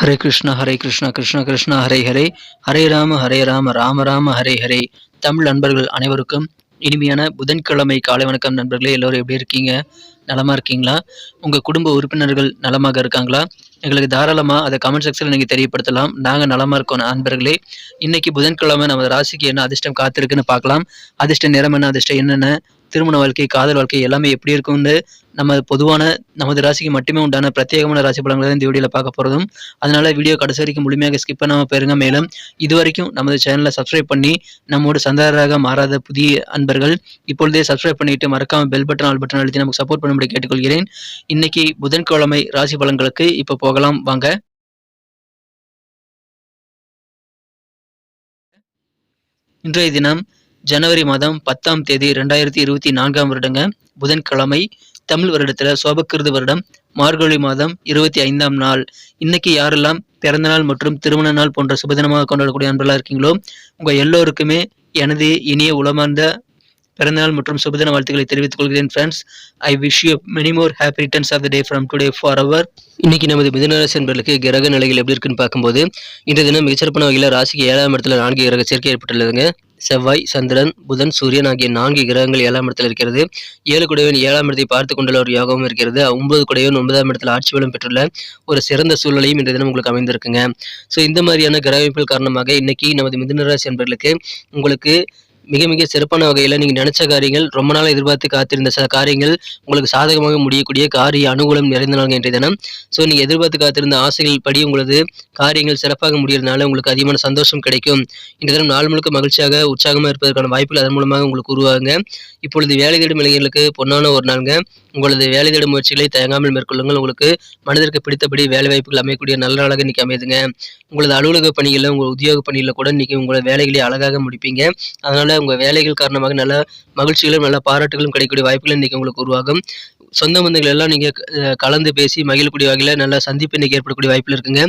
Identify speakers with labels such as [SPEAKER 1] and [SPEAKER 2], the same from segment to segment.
[SPEAKER 1] ஹரே கிருஷ்ணா ஹரே கிருஷ்ணா கிருஷ்ண கிருஷ்ணா ஹரே ஹரே. ஹரே ராம ஹரே ராம ராம ராம ஹரே ஹரே. தமிழ் நண்பர்கள் அனைவருக்கும் இனிமையான புதன்கிழமை காலை வணக்கம் நண்பர்களே எல்லோரும் எப்படி இருக்கீங்க? நலமாக இருக்கீங்களா? உங்கள் குடும்ப உறுப்பினர்கள் நலமாக இருக்காங்களா? எங்களுக்கு தாராளமாக அதை கமெண்ட் செக்ஷனில் நீங்கள் தெரியப்படுத்தலாம். நாங்கள் நலமாக இருக்கோம் நண்பர்களே. இன்றைக்கி புதன்கிழமை நம்ம ராசிக்கு என்ன அதிர்ஷ்டம் காத்திருக்குன்னு பார்க்கலாம். அதிர்ஷ்ட நிறம் என்ன அதிர்ஷ்டம் என்னென்ன திருமண வாழ்க்கை காதல் வாழ்க்கை எல்லாமே எப்படி இருக்கும்னு நம்ம பொதுவான நமது ராசிக்கு மட்டுமே உண்டான பிரத்யேகமான ராசி பலன்களை இந்த வீடியோவில் பார்க்க போகிறதும் அதனால வீடியோ கடைசி வரைக்கும் முழுமையாக ஸ்கிப் பண்ணாமல் பெறுங்க மேலும் இது வரைக்கும் நமது சேனலை சப்ஸ்கிரைப் பண்ணி நம்மோட சந்தாரராக மாறாத புதிய அன்பர்கள் இப்பொழுதே சப்ஸ்கிரைப் பண்ணிட்டு மறக்காம பெல் பட்டன் ஆல் பட்டன் அழுத்தி நமக்கு சப்போர்ட் பண்ணும்படி கேட்டுக்கொள்கிறேன். இன்னைக்கு புதன்கிழமை ராசி பலன்களுக்கு இப்போ போகலாம். வாங்க. இன்றைய தினம் ஜனவரி மாதம் பத்தாம் தேதி ரெண்டாயிரத்தி இருபத்தி நான்காம் வருடங்க. புதன்கிழமை தமிழ் வருடத்தில் சோபக்கிருது வருடம். மார்கழி மாதம் இருபத்தி ஐந்தாம் நாள். இன்னைக்கு யாரெல்லாம் பிறந்தநாள் மற்றும் திருமண நாள் போன்ற சுபதினமாக கொண்டாடக்கூடிய அன்பெல்லாம் இருக்கீங்களோ உங்கள் எல்லோருக்குமே எனது இனிய உளமார்ந்த பிறந்தநாள் மற்றும் சுபதின வாழ்த்துக்களை தெரிவித்துக் கொள்கிறேன் friends I wish you many more happy returns of the day from today for our இன்னைக்கு நமது மிதனராசி என்பர்களுக்கு கிரக நிலைகள் எப்படி இருக்குன்னு பார்க்கும்போது இன்றைய தினம் மிகச்சிறப்பான வகையில் ராசிக்கு ஏழாம் இடத்துல நான்கு கிரக சேர்க்கை ஏற்பட்டுள்ளதுங்க. செவ்வாய் சந்திரன் புதன் சூரியன் ஆகிய நான்கு கிரகங்கள் ஏழாம் இடத்தில் இருக்கிறது. ஏழு குடையவன் ஏழாம் இடத்தை பார்த்து கொண்டுள்ள ஒரு யோகமும் இருக்கிறது. ஒன்பது குடையவன் ஒன்பதாம் இடத்தில் ஆட்சி பலம் பெற்றுள்ள ஒரு சிறந்த சூழ்நிலையும் இன்றைய தினம் உங்களுக்கு அமைந்திருக்குங்க. ஸோ இந்த மாதிரியான கிரக அமைப்புகள் காரணமாக இன்னைக்கு நமது மிதுனராசி என்பர்களுக்கு உங்களுக்கு மிக மிக சிறப்பான வகையில் நீங்கள் நினைச்ச காரியங்கள் ரொம்ப நாள் எதிர்பார்த்து காத்திருந்த சில காரியங்கள் உங்களுக்கு சாதகமாக முடியக்கூடிய காரிய அனுகூலம் நிறைந்த நாள் இன்றைய தினம். ஸோ நீங்கள் எதிர்பார்த்து காத்திருந்த ஆசைகள் படி உங்களது காரியங்கள் சிறப்பாக முடியறதுனால உங்களுக்கு அதிகமான சந்தோஷம் கிடைக்கும். இன்றைய தினம் நாள் முழுக்க மகிழ்ச்சியாக உற்சாகமாக இருப்பதற்கான வாய்ப்புகள் அதன் மூலமாக உங்களுக்கு உருவாங்க இப்பொழுது வேலை தேடும் இளைஞர்களுக்கு பொன்னான ஒரு நாளுங்க. உங்களது வேலை தேடும் முயற்சிகளை தயங்காமல் மேற்கொள்ளுங்கள். உங்களுக்கு மனதிற்கு பிடித்தபடி வேலை வாய்ப்புகள் அமையக்கூடிய நல்ல நாளாக இன்னைக்கு அமையுதுங்க. உங்களது அலுவலக பணிகளில் உங்கள் உத்தியோக பணிகளில் கூட இன்றைக்கி உங்களோட வேலைகளை அழகாக முடிப்பீங்க. அதனால உங்கள் வேலைகள் காரணமாக நல்ல மகிழ்ச்சிகளும் நல்ல பாராட்டுகளும் கிடைக்கக்கூடிய வாய்ப்புகள் இன்னைக்கு உங்களுக்கு உருவாகும். சொந்த பந்தங்கள் எல்லாம் நீங்கள் கலந்து பேசி மகிழக்கூடிய வகையில் நல்ல சந்திப்பு இன்னைக்கு ஏற்படக்கூடிய வாய்ப்பில் இருக்குங்க.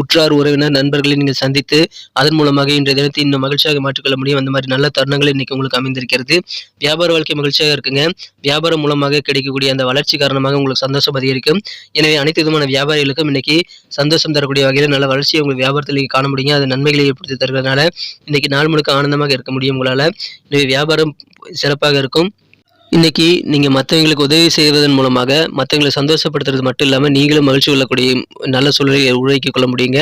[SPEAKER 1] உற்றார் உறவினர் நண்பர்களை நீங்கள் சந்தித்து அதன் மூலமாக இன்றைய தினத்தை இன்னும் மகிழ்ச்சியாக மாற்றிக்கொள்ள முடியும். அந்த மாதிரி நல்ல தருணங்கள் இன்னைக்கு உங்களுக்கு அமைந்திருக்கிறது. வியாபார வாழ்க்கை மகிழ்ச்சியாக இருக்குங்க. வியாபாரம் மூலமாக கிடைக்கக்கூடிய அந்த வளர்ச்சி காரணமாக உங்களுக்கு சந்தோஷம் அதிகரிக்கும். எனவே அனைத்து விதமான வியாபாரிகளுக்கும் இன்னைக்கு சந்தோஷம் தரக்கூடிய வகையில் நல்ல வளர்ச்சியை உங்கள் வியாபாரத்தில் காண முடியும். அது நன்மைகளை ஏற்படுத்தி தருகிறதுனால இன்னைக்கு நாள் முழுக்க ஆனந்தமாக இருக்க முடியும் உங்களால். எனவே வியாபாரம் சிறப்பாக இருக்கும். இன்னைக்கு நீங்கள் மற்றவங்களுக்கு உதவி செய்வதன் மூலமாக மற்றவங்களை சந்தோஷப்படுத்துறது மட்டும் இல்லாமல் நீங்களும் மகிழ்ச்சி கொள்ளக்கூடிய நல்ல சூழ்நிலையை உருவாக்கி கொள்ள முடியுங்க.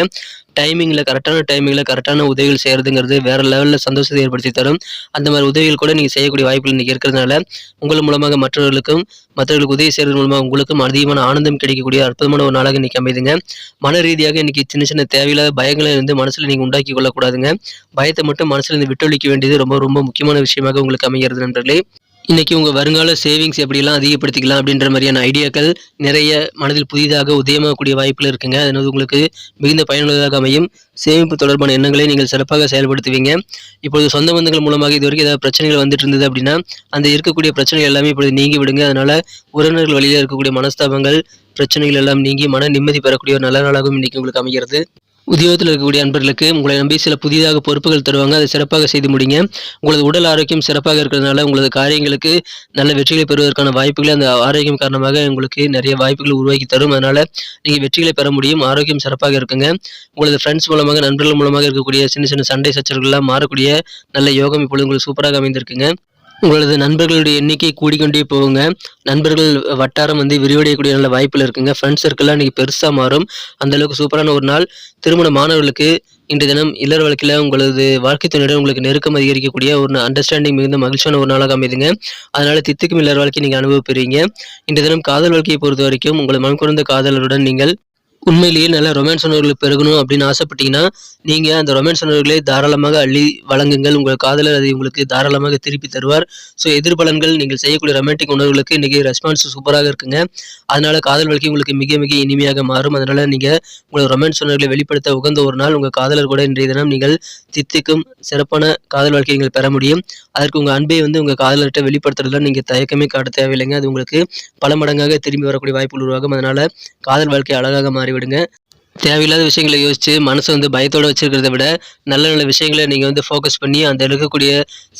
[SPEAKER 1] டைமிங்கில் கரெக்டான டைமிங்கில் கரெக்டான உதவிகள் செய்கிறதுங்கிறது வேறு லெவலில் சந்தோஷத்தை ஏற்படுத்தி தரும். அந்த மாதிரி உதவிகள் கூட நீங்கள் செய்யக்கூடிய வாய்ப்புகள் இன்றைக்கி இருக்கிறதுனால உங்கள் மூலமாக மற்றவர்களுக்கும் மற்றவர்களுக்கு உதவி செய்கிறது மூலமாக உங்களுக்கும் அதிகமான ஆனந்தம் கிடைக்கக்கூடிய அற்புதமான ஒரு நாளாக இன்றைக்கி அமைதுங்க. மன ரீதியாக இன்றைக்கி சின்ன சின்ன தேவையில்லாத பயங்களை வந்து மனசில் நீங்கள் உண்டாக்கி கொள்ளக்கூடாதுங்க. பயத்தை மட்டும் மனசில் இருந்து விட்டொழிக்க வேண்டியது ரொம்ப ரொம்ப முக்கியமான விஷயமாக உங்களுக்கு அமைகிறது நண்பர்களே. இன்றைக்கி உங்கள் வருங்கால சேவிங்ஸ் எப்படிலாம் அதிகப்படுத்திக்கலாம் அப்படின்ற மாதிரியான ஐடியாக்கள் நிறைய மனதில் புதிதாக உதயமாகக்கூடிய வாய்ப்புகள் இருக்குங்க. அதனால் உங்களுக்கு மிகுந்த பயனுள்ளதாக அமையும். சேமிப்பு தொடர்பான எண்ணங்களை நீங்கள் சிறப்பாக செயல்படுத்துவீங்க. இப்பொழுது சொந்த பந்தங்கள் மூலமாக இது வரைக்கும் ஏதாவது பிரச்சனைகள் வந்துட்டு இருந்தது அப்படின்னா அந்த இருக்கக்கூடிய பிரச்சனைகள் எல்லாமே இப்பொழுது நீங்கி விடுங்க. அதனால் உறவினர்கள் வழியில் இருக்கக்கூடிய மனஸ்தாபங்கள் பிரச்சனைகள் எல்லாம் நீங்கி மன நிம்மதி பெறக்கூடிய ஒரு நல்ல நாளாகவும் இன்றைக்கி உங்களுக்கு அமைகிறது. உத்தியோகத்தில் இருக்கக்கூடிய அன்பர்களுக்கு உங்களை நம்பி சில புதிதாக பொறுப்புகள் தருவாங்க. அதை சிறப்பாக செய்து முடிங்க. உங்களது உடல் ஆரோக்கியம் சிறப்பாக இருக்கிறதுனால உங்களது காரியங்களுக்கு நல்ல வெற்றிகளை பெறுவதற்கான வாய்ப்புகளை அந்த ஆரோக்கியம் காரணமாக உங்களுக்கு நிறைய வாய்ப்புகள் உருவாக்கி தரும். அதனால் நீங்கள் வெற்றிகளை பெற முடியும். ஆரோக்கியம் சிறப்பாக இருக்குங்க. உங்களது ஃப்ரெண்ட்ஸ் மூலமாக நண்பர்கள் மூலமாக இருக்கக்கூடிய சின்ன சின்ன சண்டை சச்சரவுகள்லாம் மாறக்கூடிய நல்ல யோகம் இப்பொழுது உங்களுக்கு சூப்பராக அமைந்திருக்குங்க. உங்களது நண்பர்களுடைய எண்ணிக்கை கூடிக்கொண்டே போகுங்க. நண்பர்கள் வட்டாரம் வந்து விரிவடையக்கூடிய நல்ல வாய்ப்பில் இருக்குங்க. ஃப்ரெண்ட்ஸ் சர்க்கிள்லாம் இன்றைக்கி பெருசாக மாறும். அந்தளவுக்கு சூப்பரான ஒரு நாள். திருமண மாணவர்களுக்கு இன்றைய தினம் இல்லற வழக்கில் உங்களது வாழ்க்கை துணையுடன் உங்களுக்கு நெருக்கம் அதிகரிக்கக்கூடிய ஒரு அண்டர்ஸ்டாண்டிங் மிகுந்த மகிழ்ச்சியான ஒரு நாளாக அமைதுங்க. அதனால் தித்துக்கும் இல்லற வாழ்க்கை நீங்கள் அனுபவப்பெறீங்க. இன்றைய தினம் காதல் வாழ்க்கையை பொறுத்த வரைக்கும் உங்களது மண் குறைந்த காதலருடன் நீங்கள் உண்மையிலேயே நல்ல ரொமான்ஸ் உணர்வுகள் பெருகணும் அப்படின்னு ஆசைப்பட்டீங்கன்னா நீங்கள் அந்த ரொமான்ஸ் உணர்வுகளை தாராளமாக அள்ளி வழங்குங்கள். உங்கள் காதலர் அதை உங்களுக்கு தாராளமாக திருப்பி தருவார். ஸோ எதிர்பலன்கள் நீங்கள் செய்யக்கூடிய ரொமான்டிக் உணர்வுகளுக்கு இன்றைக்கி ரெஸ்பான்ஸ் சூப்பராக இருக்குங்க. அதனால் காதல் வாழ்க்கை உங்களுக்கு மிக மிக இனிமையாக மாறும். அதனால் நீங்கள் உங்களோட ரொமான்ஸ் உணர்வுகளை வெளிப்படுத்த உகந்த ஒரு நாள் உங்கள் காதலர் கூட இன்றைய தினம் நீங்கள் தித்திக்கும் சிறப்பான காதல் வாழ்க்கையை நீங்கள் பெற முடியும். அதற்கு உங்கள் அன்பை வந்து உங்கள் காதலர்கிட்ட வெளிப்படுத்துறதுல நீங்கள் தயக்கமே காட்ட தேவையில்லைங்க. அது உங்களுக்கு பல மடங்காக திரும்பி வரக்கூடிய வாய்ப்புகள் உருவாகும். அதனால் காதல் வாழ்க்கை அழகாக மாறிவிடுங்க தேவையில்லாத விஷயங்களை யோசித்து மனசை வந்து பயத்தோடு வச்சிருக்கிறத விட நல்ல நல்ல விஷயங்களை நீங்கள் வந்து ஃபோக்கஸ் பண்ணி அந்த இருக்கக்கூடிய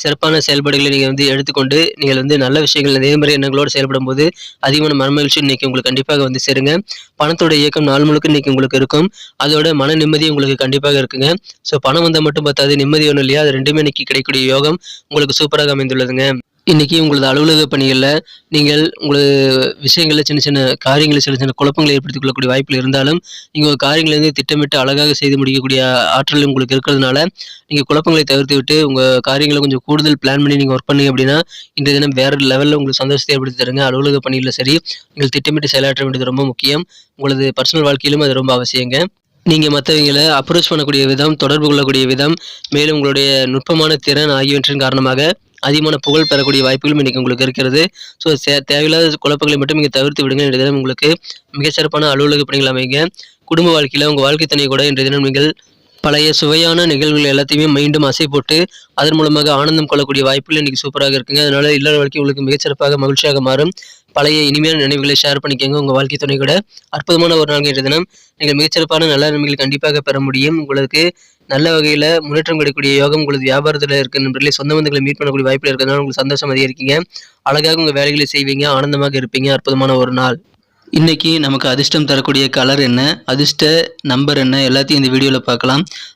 [SPEAKER 1] சிறப்பான செயல்பாடுகளை நீங்கள் வந்து எடுத்துக்கொண்டு நீங்கள் வந்து நல்ல விஷயங்கள் நேர்மறை எண்ணங்களோடு செயல்படும் போது அதிகமான மனமகிழ்ச்சி இன்னைக்கு உங்களுக்கு கண்டிப்பாக வந்து சேருங்க. பணத்தோட இயக்கம் நாள் முழுக்க இன்னைக்கு உங்களுக்கு இருக்கும். அதோட மன நிம்மதி உங்களுக்கு கண்டிப்பாக இருக்குங்க. ஸோ பணம் வந்தால் மட்டும் பார்த்தாது நிம்மதி ஒன்றும் இல்லையா? அது ரெண்டுமே இன்றைக்கி கிடைக்கக்கூடிய யோகம் உங்களுக்கு சூப்பராக அமைந்துள்ளதுங்க. இன்றைக்கி உங்களது அலுவலக பணிகளில் நீங்கள் உங்களது விஷயங்களில் சின்ன சின்ன காரியங்களில் சின்ன சின்ன குழப்பங்களை ஏற்படுத்திக் கொள்ளக்கூடிய வாய்ப்புகள் இருந்தாலும் நீங்கள் ஒரு காரியங்களை வந்து திட்டமிட்டு அழகாக செய்து முடிக்கக்கூடிய ஆற்றல் உங்களுக்கு இருக்கிறதுனால நீங்கள் குழப்பங்களை தவிர்த்து விட்டு உங்கள் காரியங்களை கொஞ்சம் கூடுதல் பிளான் பண்ணி நீங்கள் ஒர்க் பண்ணீங்க அப்படின்னா இன்றைய தினம் வேறு லெவலில் உங்களுக்கு சந்தோஷத்தை ஏற்படுத்தி தருங்க. அலுவலக பணியில் சரி நீங்கள் திட்டமிட்டு செயலாற்ற வேண்டியது ரொம்ப முக்கியம். உங்களது பர்சனல் வாழ்க்கையிலும் அது ரொம்ப அவசியங்க. நீங்கள் மற்றவங்களை அப்ரோச் பண்ணக்கூடிய விதம் தொடர்பு கொள்ளக்கூடிய விதம் மேலும் உங்களுடைய நுட்பமான திறன் ஆகியவற்றின் காரணமாக அதிகமான புகழ் பெறக்கூடிய வாய்ப்புகளும் இன்றைக்கி உங்களுக்கு இருக்கிறது. ஸோ தேவையில்லாத குழப்பங்களை மட்டும் நீங்கள் தவிர்த்து விடுங்க இன்றைய தினம் உங்களுக்கு மிகச்சிறப்பான அலுவலக பணிகள் அமைங்க. குடும்ப வாழ்க்கையில் உங்கள் வாழ்க்கை தனியை கூட இன்றைய தினம் நீங்கள் பழைய சுவையான நிகழ்வுகள் எல்லாத்தையுமே மீண்டும் அசை போட்டு அதன் மூலமாக ஆனந்தம் கொள்ளக்கூடிய வாய்ப்புகள் இன்றைக்கி சூப்பராக இருக்குங்க. அதனால் இல்லற வாழ்க்கை உங்களுக்கு மிகச்சிறப்பாக மகிழ்ச்சியாக மாறும். பழைய இனிமையான நினைவுகளை ஷேர் பண்ணிக்கோங்க. உங்கள் வாழ்க்கை துணை கூட அற்புதமான ஒரு நாள் என்ற தினம். நீங்கள் மிகச்சிறப்பான நல்ல நன்மைகள் கண்டிப்பாக பெற முடியும். உங்களுக்கு நல்ல வகையில் முன்னேற்றம் கிடைக்கக்கூடிய யோகம் உங்களுக்கு வியாபாரத்தில் இருக்க நண்பர்களே சொந்த பந்தங்களை மீட் பண்ணக்கூடிய வாய்ப்பில் இருக்கிறதுனால உங்களுக்கு சந்தோஷம் அதிகரிக்கீங்க. அழகாக உங்கள் வேலைகளை செய்வீங்க. ஆனந்தமாக இருப்பீங்க. அற்புதமான ஒரு நாள். இன்னைக்கு நமக்கு அதிர்ஷ்டம் தரக்கூடிய கலர் என்ன? அதிர்ஷ்ட நம்பர் என்ன? எல்லாத்தையும் இந்த வீடியோவில் பார்க்கலாம்.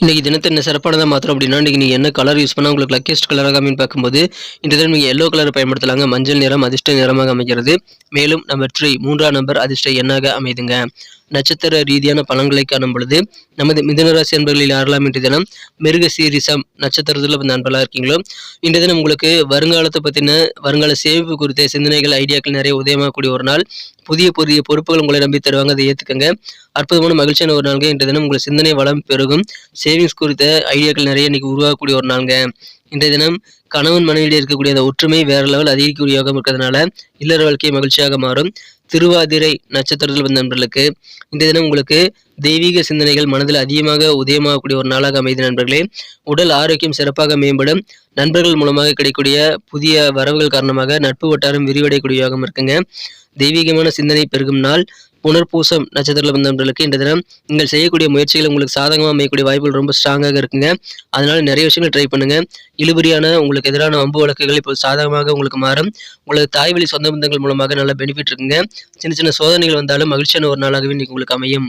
[SPEAKER 1] இன்றைக்கி தினத்தை என்ன சிறப்பானதாக மாத்திரம் அப்படின்னா இன்றைக்கி நீங்கள் என்ன கலர் யூஸ் பண்ணால் உங்களுக்கு லக்கியஸ்ட் கலராக அமைன்னு பார்க்கும்போது இந்த தினம் நீங்கள் எல்லோ கலர் பயன்படுத்தலாங்க. மஞ்சள் நிறம் அதிர்ஷ்ட நிறமாக அமைகிறது. மேலும் நம்பர் த்ரீ மூன்றாம் நம்பர் அதிர்ஷ்ட எண்ணாக அமைதுங்க. நட்சத்திர ரீதியான பலன்களை காணும் பொழுது நமது மிதனராசி அன்பர்களில் யாரெல்லாம் இன்றைய தினம் மிருக சீரிசம் நட்சத்திரத்தில் வந்து அன்பலாக இருக்கீங்களோ இன்றைய தினம் உங்களுக்கு வருங்காலத்தை பற்றின வருங்கால சேமிப்பு குறித்த சிந்தனைகள் ஐடியாக்கள் நிறைய உதயமாகக்கூடிய ஒரு நாள். புதிய புதிய பொறுப்புகள் உங்களை நம்பி தருவாங்க அதை ஏற்றுக்கங்க அற்புதமான மகிழ்ச்சியான ஒரு நாளுங்க. இன்றைய தினம் உங்கள் சிந்தனை வளம் பெருகும். சேவிங்ஸ் குறித்த ஐடியாக்கள் நிறைய இன்னைக்கு உருவாகக்கூடிய ஒரு நாளுங்க. இந்த தினம் கணவன் மனைவியில் இருக்கக்கூடிய அந்த ஒற்றுமை வேற லெவல் அதிகரிக்கக்கூடிய யோகம் இருக்கிறதுனால இல்லற வாழ்க்கை மகிழ்ச்சியாக மாறும். திருவாதிரை நட்சத்திரத்தில் வந்த நண்பர்களுக்கு இந்த தினம் உங்களுக்கு தெய்வீக சிந்தனைகள் மனதில் அதிகமாக உதயமாகக்கூடிய ஒரு நாளாக அமைதி நண்பர்களே. உடல் ஆரோக்கியம் சிறப்பாக மேம்படும். நண்பர்கள் மூலமாக கிடைக்கக்கூடிய புதிய வரவுகள் காரணமாக நட்பு வட்டாரம் விரிவடையக்கூடிய யோகம் இருக்குங்க. தெய்வீகமான சிந்தனை பெருகும் நாள். புனர்பூசம் நட்சத்திரத்தில் பிறந்தவர்களுக்கு இந்த தினம் நீங்கள் செய்யக்கூடிய முயற்சிகள் உங்களுக்கு சாதகமாக அமையக்கூடிய வாய்ப்புகள் ரொம்ப ஸ்ட்ராங்காக இருக்குங்க. அதனால நிறைய விஷயங்கள் ட்ரை பண்ணுங்க. இழுபறியான உங்களுக்கு எதிரான வம்பு வழக்குகள் இப்போ சாதகமாக உங்களுக்கு மாறும். உங்களுக்கு தாய் வழி சொந்த பந்தங்கள் மூலமாக நல்ல பெனிஃபிட் இருக்குங்க. சின்ன சின்ன சோதனைகள் வந்தாலும் மகிழ்ச்சியான ஒரு நாளாகவே இன்னைக்கு உங்களுக்கு அமையும்.